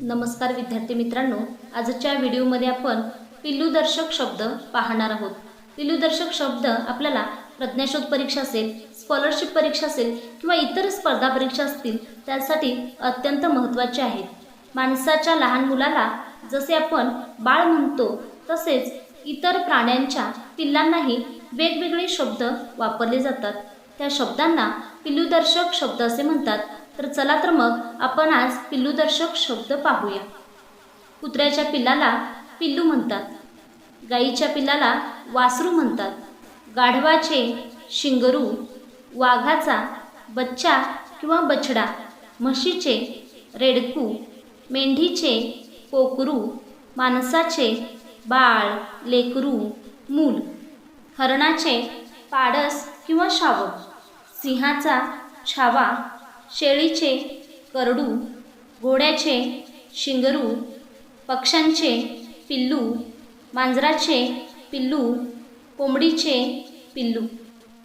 नमस्कार विद्यार्थी मित्रांनो आजच्या व्हिडिओमध्ये आपण पिल्लूदर्शक शब्द पाहणार आहोत. पिल्लूदर्शक शब्द आपल्याला प्रज्ञाशोध परीक्षा असेल स्कॉलरशिप परीक्षा असेल किंवा इतर स्पर्धा परीक्षा असतील त्यासाठी अत्यंत महत्त्वाचे आहेत. माणसाच्या लहान मुलाला जसे आपण बाळ म्हणतो तसेच इतर प्राण्यांच्या पिल्लांनाही वेगवेगळे शब्द वापरले जातात. त्या शब्दांना पिल्लूदर्शक शब्द असे म्हणतात. तर चला तर मग आपण आज पिल्लूदर्शक शब्द पाहूया. कुत्र्याच्या पिल्लाला पिल्लू म्हणतात. गाईच्या पिल्लाला वासरू म्हणतात. गाढवाचे शिंगरू वाघाचा बच्चा किंवा बछडा म्हशीचे रेडकू मेंढीचे पोकरू माणसाचे बाळ लेकरू मूल हरणाचे पाडस किंवा शावक सिंहाचा छावा शेळीचे करडू घोड्याचे शिंगरू पक्ष्यांचे पिल्लू मांजराचे पिल्लू कोंबडीचे पिल्लू.